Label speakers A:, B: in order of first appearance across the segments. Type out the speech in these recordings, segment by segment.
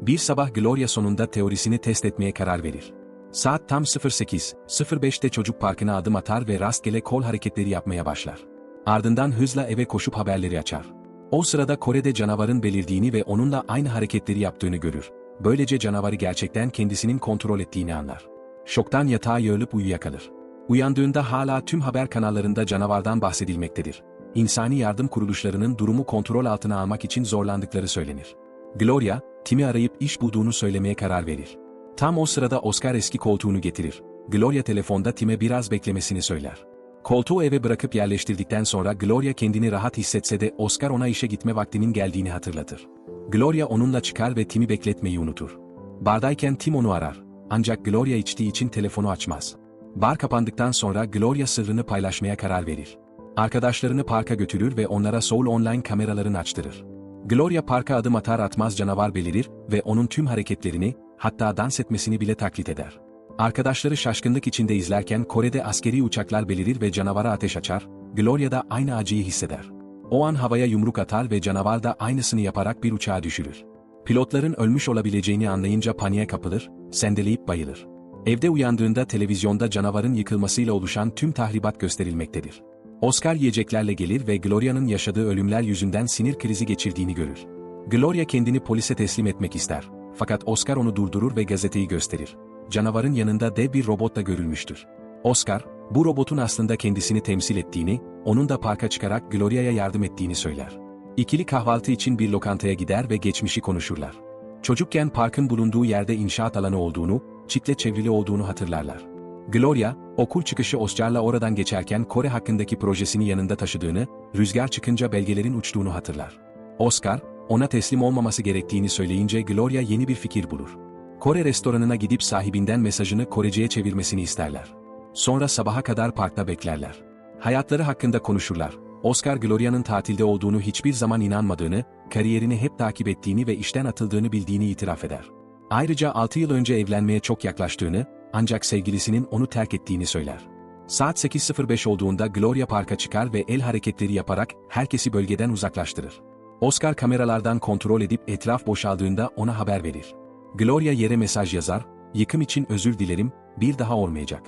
A: Bir sabah Gloria sonunda teorisini test etmeye karar verir. Saat tam 08.05'te çocuk parkına adım atar ve rastgele kol hareketleri yapmaya başlar. Ardından hızla eve koşup haberleri açar. O sırada Kore'de canavarın belirdiğini ve onunla aynı hareketleri yaptığını görür. Böylece canavarı gerçekten kendisinin kontrol ettiğini anlar. Şoktan yatağa yığılıp uyuyakalır. Uyandığında hala tüm haber kanallarında canavardan bahsedilmektedir. İnsani yardım kuruluşlarının durumu kontrol altına almak için zorlandıkları söylenir. Gloria, Tim'i arayıp iş bulduğunu söylemeye karar verir. Tam o sırada Oscar eski koltuğunu getirir. Gloria telefonda Tim'e biraz beklemesini söyler. Koltuğu eve bırakıp yerleştirdikten sonra Gloria kendini rahat hissetse de Oscar ona işe gitme vaktinin geldiğini hatırlatır. Gloria onunla çıkar ve Tim'i bekletmeyi unutur. Bardayken Tim onu arar. Ancak Gloria içtiği için telefonu açmaz. Bar kapandıktan sonra Gloria sırrını paylaşmaya karar verir. Arkadaşlarını parka götürür ve onlara Soul Online kameralarını açtırır. Gloria parka adım atar atmaz canavar belirir ve onun tüm hareketlerini, hatta dans etmesini bile taklit eder. Arkadaşları şaşkınlık içinde izlerken Kore'de askeri uçaklar belirir ve canavara ateş açar, Gloria da aynı acıyı hisseder. O an havaya yumruk atar ve canavar da aynısını yaparak bir uçağa düşürür. Pilotların ölmüş olabileceğini anlayınca paniğe kapılır, sendeleyip bayılır. Evde uyandığında televizyonda canavarın yıkılmasıyla oluşan tüm tahribat gösterilmektedir. Oscar yiyeceklerle gelir ve Gloria'nın yaşadığı ölümler yüzünden sinir krizi geçirdiğini görür. Gloria kendini polise teslim etmek ister. Fakat Oscar onu durdurur ve gazeteyi gösterir. Canavarın yanında dev bir robot da görülmüştür. Oscar, bu robotun aslında kendisini temsil ettiğini, onun da parka çıkarak Gloria'ya yardım ettiğini söyler. İkili kahvaltı için bir lokantaya gider ve geçmişi konuşurlar. Çocukken parkın bulunduğu yerde inşaat alanı olduğunu, çitle çevrili olduğunu hatırlarlar. Gloria, okul çıkışı Oscar'la oradan geçerken Kore hakkındaki projesini yanında taşıdığını, rüzgar çıkınca belgelerin uçtuğunu hatırlar. Oscar, ona teslim olmaması gerektiğini söyleyince Gloria yeni bir fikir bulur. Kore restoranına gidip sahibinden mesajını Korece'ye çevirmesini isterler. Sonra sabaha kadar parkta beklerler. Hayatları hakkında konuşurlar. Oscar Gloria'nın tatilde olduğunu hiçbir zaman inanmadığını, kariyerini hep takip ettiğini ve işten atıldığını bildiğini itiraf eder. Ayrıca 6 yıl önce evlenmeye çok yaklaştığını, ancak sevgilisinin onu terk ettiğini söyler. Saat 8.05 olduğunda Gloria parka çıkar ve el hareketleri yaparak herkesi bölgeden uzaklaştırır. Oscar kameralardan kontrol edip etraf boşaldığında ona haber verir. Gloria yere mesaj yazar, yıkım için özür dilerim, bir daha olmayacak.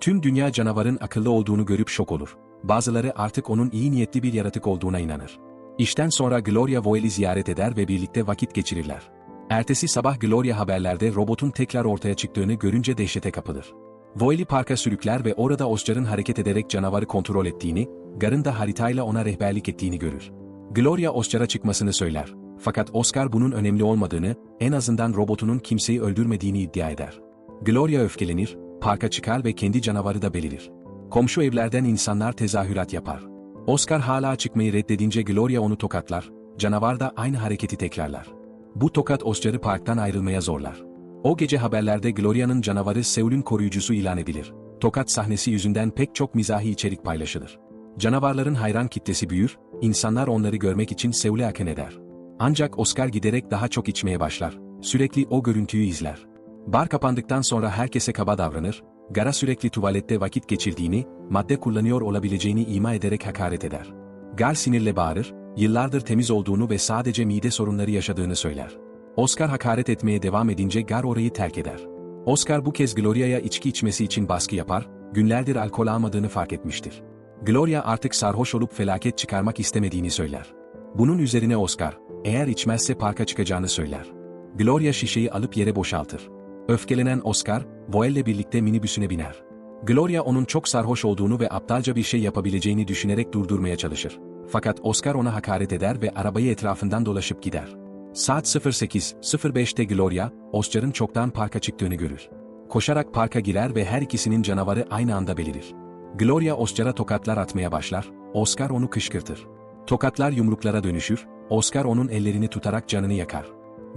A: Tüm dünya canavarın akıllı olduğunu görüp şok olur. Bazıları artık onun iyi niyetli bir yaratık olduğuna inanır. İşten sonra Gloria Voel'i ziyaret eder ve birlikte vakit geçirirler. Ertesi sabah Gloria haberlerde robotun tekrar ortaya çıktığını görünce dehşete kapılır. Voel'i parka sürükler ve orada Oscar'ın hareket ederek canavarı kontrol ettiğini, Gar'ın da haritayla ona rehberlik ettiğini görür. Gloria Oscar'a çıkmasını söyler. Fakat Oscar bunun önemli olmadığını, en azından robotunun kimseyi öldürmediğini iddia eder. Gloria öfkelenir, parka çıkar ve kendi canavarı da belirir. Komşu evlerden insanlar tezahürat yapar. Oscar hala çıkmayı reddedince Gloria onu tokatlar, canavar da aynı hareketi tekrarlar. Bu tokat Oscar'ı parktan ayrılmaya zorlar. O gece haberlerde Gloria'nın canavarı Seul'ün koruyucusu ilan edilir. Tokat sahnesi yüzünden pek çok mizahi içerik paylaşılır. Canavarların hayran kitlesi büyür, insanlar onları görmek için Seul'e akın eder. Ancak Oscar giderek daha çok içmeye başlar. Sürekli o görüntüyü izler. Bar kapandıktan sonra herkese kaba davranır, Gara sürekli tuvalette vakit geçirdiğini, madde kullanıyor olabileceğini ima ederek hakaret eder. Gar sinirle bağırır, yıllardır temiz olduğunu ve sadece mide sorunları yaşadığını söyler. Oscar hakaret etmeye devam edince Gar orayı terk eder. Oscar bu kez Gloria'ya içki içmesi için baskı yapar, günlerdir alkol almadığını fark etmiştir. Gloria artık sarhoş olup felaket çıkarmak istemediğini söyler. Bunun üzerine Oscar, eğer içmezse parka çıkacağını söyler. Gloria şişeyi alıp yere boşaltır. Öfkelenen Oscar, Voel'le birlikte minibüsüne biner. Gloria onun çok sarhoş olduğunu ve aptalca bir şey yapabileceğini düşünerek durdurmaya çalışır. Fakat Oscar ona hakaret eder ve arabayı etrafından dolaşıp gider. Saat 08.05'te Gloria, Oscar'ın çoktan parka çıktığını görür. Koşarak parka girer ve her ikisinin canavarı aynı anda belirir. Gloria Oscar'a tokatlar atmaya başlar, Oscar onu kışkırtır. Tokatlar yumruklara dönüşür, Oscar onun ellerini tutarak canını yakar.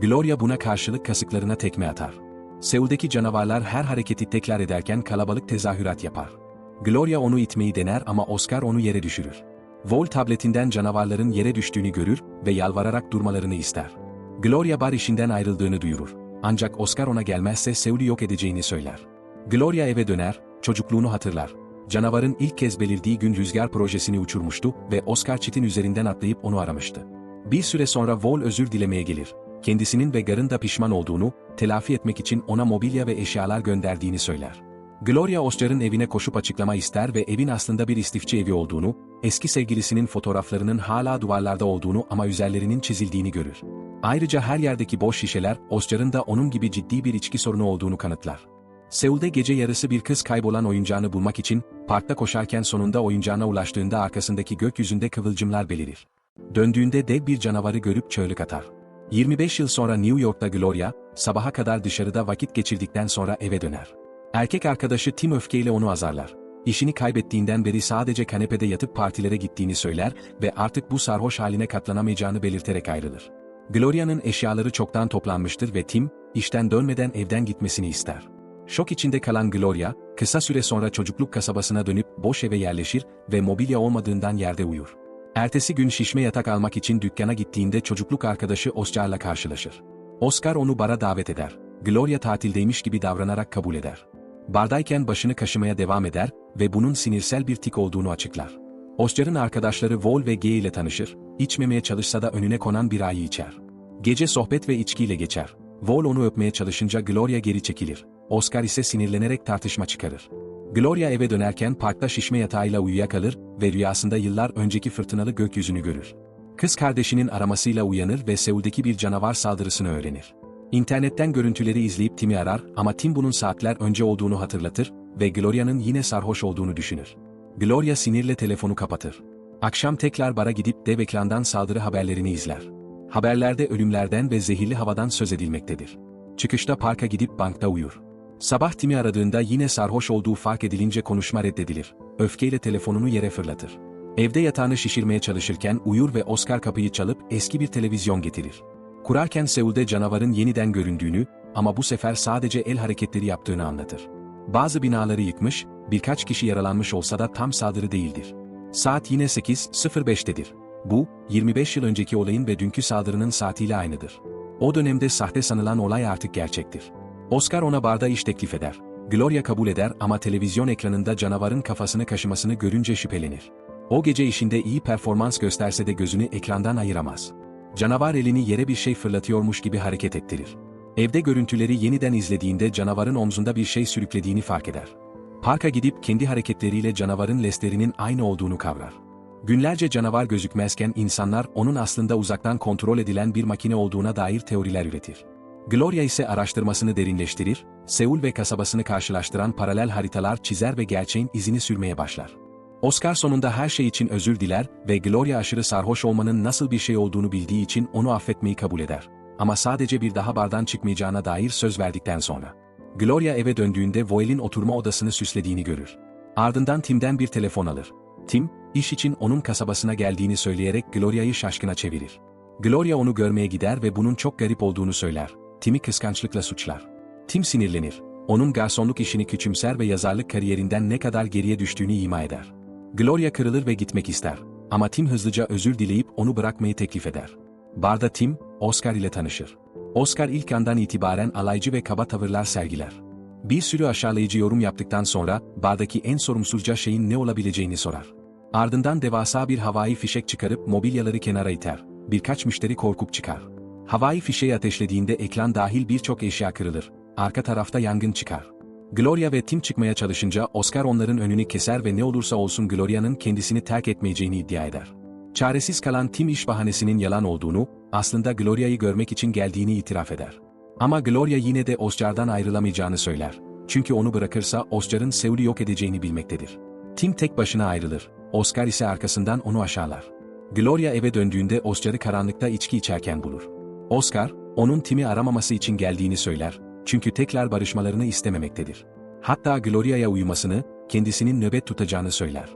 A: Gloria buna karşılık kasıklarına tekme atar. Seul'deki canavarlar her hareketi tekrar ederken kalabalık tezahürat yapar. Gloria onu itmeyi dener ama Oscar onu yere düşürür. Vol tabletinden canavarların yere düştüğünü görür ve yalvararak durmalarını ister. Gloria bar işinden ayrıldığını duyurur. Ancak Oscar ona gelmezse Seul'ü yok edeceğini söyler. Gloria eve döner, çocukluğunu hatırlar. Canavarın ilk kez belirdiği gün rüzgar projesini uçurmuştu ve Oscar çitin üzerinden atlayıp onu aramıştı. Bir süre sonra Vol özür dilemeye gelir. kendisinin ve Gar'ın da pişman olduğunu, telafi etmek için ona mobilya ve eşyalar gönderdiğini söyler. Gloria Oscar'ın evine koşup açıklama ister ve evin aslında bir istifçi evi olduğunu, eski sevgilisinin fotoğraflarının hala duvarlarda olduğunu ama üzerlerinin çizildiğini görür. Ayrıca her yerdeki boş şişeler, Oscar'ın da onun gibi ciddi bir içki sorunu olduğunu kanıtlar. Seul'de gece yarısı bir kız kaybolan oyuncağını bulmak için, parkta koşarken sonunda oyuncağına ulaştığında arkasındaki gökyüzünde kıvılcımlar belirir. Döndüğünde dev bir canavarı görüp çığlık atar. 25 yıl sonra New York'ta Gloria, sabaha kadar dışarıda vakit geçirdikten sonra eve döner. Erkek arkadaşı Tim öfkeyle onu azarlar. İşini kaybettiğinden beri sadece kanepede yatıp partilere gittiğini söyler ve artık bu sarhoş haline katlanamayacağını belirterek ayrılır. Gloria'nın eşyaları çoktan toplanmıştır ve Tim, işten dönmeden evden gitmesini ister. Şok içinde kalan Gloria, kısa süre sonra çocukluk kasabasına dönüp boş eve yerleşir ve mobilya olmadığından yerde uyur. Ertesi gün şişme yatak almak için dükkana gittiğinde çocukluk arkadaşı Oscar'la karşılaşır. Oscar onu bara davet eder. Gloria tatildeymiş gibi davranarak kabul eder. Bardayken başını kaşımaya devam eder ve bunun sinirsel bir tik olduğunu açıklar. Oscar'ın arkadaşları Vol ve G ile tanışır, içmemeye çalışsa da önüne konan bir ayı içer. Gece sohbet ve içkiyle geçer. Vol onu öpmeye çalışınca Gloria geri çekilir. Oscar ise sinirlenerek tartışma çıkarır. Gloria eve dönerken parkta şişme yatağıyla uyuyakalır ve rüyasında yıllar önceki fırtınalı gökyüzünü görür. Kız kardeşinin aramasıyla uyanır ve Seul'deki bir canavar saldırısını öğrenir. İnternetten görüntüleri izleyip Tim'i arar ama Tim bunun saatler önce olduğunu hatırlatır ve Gloria'nın yine sarhoş olduğunu düşünür. Gloria sinirle telefonu kapatır. Akşam tekrar bara gidip dev ekrandan saldırı haberlerini izler. Haberlerde ölümlerden ve zehirli havadan söz edilmektedir. Çıkışta parka gidip bankta uyur. Sabah Tim'i aradığında yine sarhoş olduğu fark edilince konuşma reddedilir. Öfkeyle telefonunu yere fırlatır. Evde yatağını şişirmeye çalışırken uyur ve Oscar kapıyı çalıp eski bir televizyon getirir. Kurarken Seul'de canavarın yeniden göründüğünü ama bu sefer sadece el hareketleri yaptığını anlatır. Bazı binaları yıkmış, birkaç kişi yaralanmış olsa da tam saldırı değildir. Saat yine 8.05'tedir. Bu, 25 yıl önceki olayın ve dünkü saldırının saatiyle aynıdır. O dönemde sahte sanılan olay artık gerçektir. Oscar ona barda iş teklif eder. Gloria kabul eder ama televizyon ekranında canavarın kafasını kaşımasını görünce şüphelenir. O gece işinde iyi performans gösterse de gözünü ekrandan ayıramaz. Canavar elini yere bir şey fırlatıyormuş gibi hareket ettirir. Evde görüntüleri yeniden izlediğinde canavarın omzunda bir şey sürüklediğini fark eder. Parka gidip kendi hareketleriyle canavarın leslerinin aynı olduğunu kavrar. Günlerce canavar gözükmezken insanlar onun aslında uzaktan kontrol edilen bir makine olduğuna dair teoriler üretir. Gloria ise araştırmasını derinleştirir, Seul ve kasabasını karşılaştıran paralel haritalar çizer ve gerçeğin izini sürmeye başlar. Oscar sonunda her şey için özür diler ve Gloria aşırı sarhoş olmanın nasıl bir şey olduğunu bildiği için onu affetmeyi kabul eder. Ama sadece bir daha bardan çıkmayacağına dair söz verdikten sonra. Gloria eve döndüğünde Voel'in oturma odasını süslediğini görür. Ardından Tim'den bir telefon alır. Tim, iş için onun kasabasına geldiğini söyleyerek Gloria'yı şaşkına çevirir. Gloria onu görmeye gider ve bunun çok garip olduğunu söyler. Tim'i kıskançlıkla suçlar. Tim sinirlenir. Onun garsonluk işini küçümser ve yazarlık kariyerinden ne kadar geriye düştüğünü ima eder. Gloria kırılır ve gitmek ister. Ama Tim hızlıca özür dileyip onu bırakmayı teklif eder. Barda Tim, Oscar ile tanışır. Oscar ilk andan itibaren alaycı ve kaba tavırlar sergiler. Bir sürü aşağılayıcı yorum yaptıktan sonra, bardaki en sorumsuzca şeyin ne olabileceğini sorar. Ardından devasa bir havai fişek çıkarıp mobilyaları kenara iter. Birkaç müşteri korkup çıkar. Havai fişeği ateşlediğinde ekran dahil birçok eşya kırılır. Arka tarafta yangın çıkar. Gloria ve Tim çıkmaya çalışınca Oscar onların önünü keser ve ne olursa olsun Gloria'nın kendisini terk etmeyeceğini iddia eder. Çaresiz kalan Tim iş bahanesinin yalan olduğunu, aslında Gloria'yı görmek için geldiğini itiraf eder. Ama Gloria yine de Oscar'dan ayrılamayacağını söyler. Çünkü onu bırakırsa Oscar'ın Seul'ü yok edeceğini bilmektedir. Tim tek başına ayrılır. Oscar ise arkasından onu aşağılar. Gloria eve döndüğünde Oscar'ı karanlıkta içki içerken bulur. Oscar, onun Tim'i aramaması için geldiğini söyler, çünkü tekrar barışmalarını istememektedir. Hatta Gloria'ya uyumasını, kendisinin nöbet tutacağını söyler.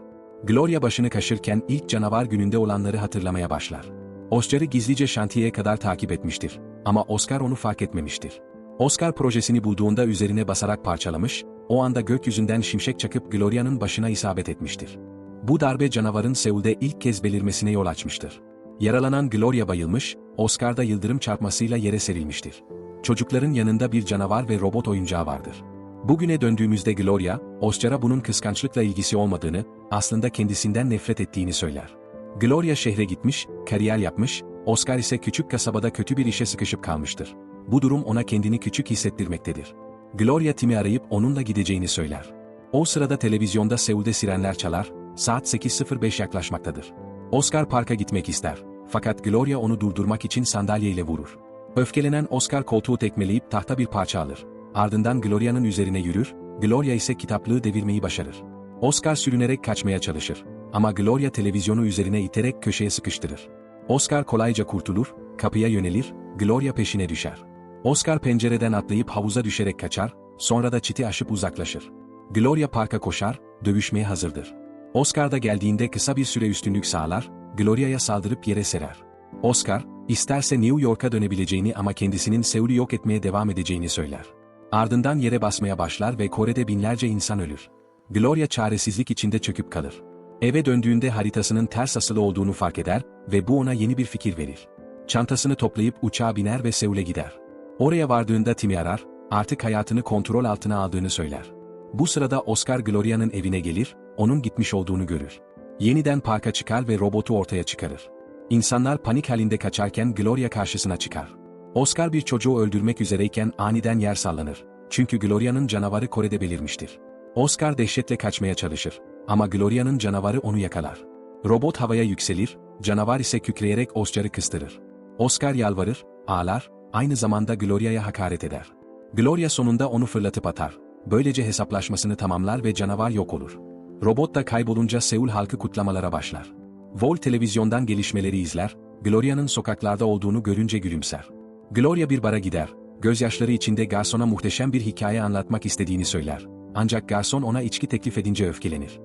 A: Gloria başını kaşırken ilk canavar gününde olanları hatırlamaya başlar. Oscar'ı gizlice şantiyeye kadar takip etmiştir. Ama Oscar onu fark etmemiştir. Oscar projesini bulduğunda üzerine basarak parçalamış, o anda gökyüzünden şimşek çakıp Gloria'nın başına isabet etmiştir. Bu darbe canavarın Seul'de ilk kez belirmesine yol açmıştır. Yaralanan Gloria bayılmış, Oscar da yıldırım çarpmasıyla yere serilmiştir. Çocukların yanında bir canavar ve robot oyuncağı vardır. Bugüne döndüğümüzde Gloria, Oscar'a bunun kıskançlıkla ilgisi olmadığını, aslında kendisinden nefret ettiğini söyler. Gloria şehre gitmiş, kariyer yapmış, Oscar ise küçük kasabada kötü bir işe sıkışıp kalmıştır. Bu durum ona kendini küçük hissettirmektedir. Gloria Tim'i arayıp onunla gideceğini söyler. O sırada televizyonda Seul'de sirenler çalar, saat 8.05 yaklaşmaktadır. Oscar parka gitmek ister. Fakat Gloria onu durdurmak için sandalyeyle vurur. Öfkelenen Oscar koltuğu tekmeleyip tahta bir parça alır. Ardından Gloria'nın üzerine yürür, Gloria ise kitaplığı devirmeyi başarır. Oscar sürünerek kaçmaya çalışır. Ama Gloria televizyonu üzerine iterek köşeye sıkıştırır. Oscar kolayca kurtulur, kapıya yönelir, Gloria peşine düşer. Oscar pencereden atlayıp havuza düşerek kaçar, sonra da çiti aşıp uzaklaşır. Gloria parka koşar, dövüşmeye hazırdır. Oscar da geldiğinde kısa bir süre üstünlük sağlar, Gloria'ya saldırıp yere serer. Oscar, isterse New York'a dönebileceğini ama kendisinin Seul'ü yok etmeye devam edeceğini söyler. Ardından yere basmaya başlar ve Kore'de binlerce insan ölür. Gloria çaresizlik içinde çöküp kalır. Eve döndüğünde haritasının ters asılı olduğunu fark eder ve bu ona yeni bir fikir verir. Çantasını toplayıp uçağa biner ve Seul'e gider. Oraya vardığında Tim'i arar, artık hayatını kontrol altına aldığını söyler. Bu sırada Oscar Gloria'nın evine gelir, onun gitmiş olduğunu görür. Yeniden parka çıkar ve robotu ortaya çıkarır. İnsanlar panik halinde kaçarken Gloria karşısına çıkar. Oscar bir çocuğu öldürmek üzereyken aniden yer sallanır. Çünkü Gloria'nın canavarı Kore'de belirmiştir. Oscar dehşetle kaçmaya çalışır. Ama Gloria'nın canavarı onu yakalar. Robot havaya yükselir, canavar ise kükreyerek Oscar'ı kıstırır. Oscar yalvarır, ağlar, aynı zamanda Gloria'ya hakaret eder. Gloria sonunda onu fırlatıp atar. Böylece hesaplaşmasını tamamlar ve canavar yok olur. Robot da kaybolunca Seul halkı kutlamalara başlar. Vol televizyondan gelişmeleri izler, Gloria'nın sokaklarda olduğunu görünce gülümser. Gloria bir bara gider, gözyaşları içinde garsona muhteşem bir hikaye anlatmak istediğini söyler. Ancak garson ona içki teklif edince öfkelenir.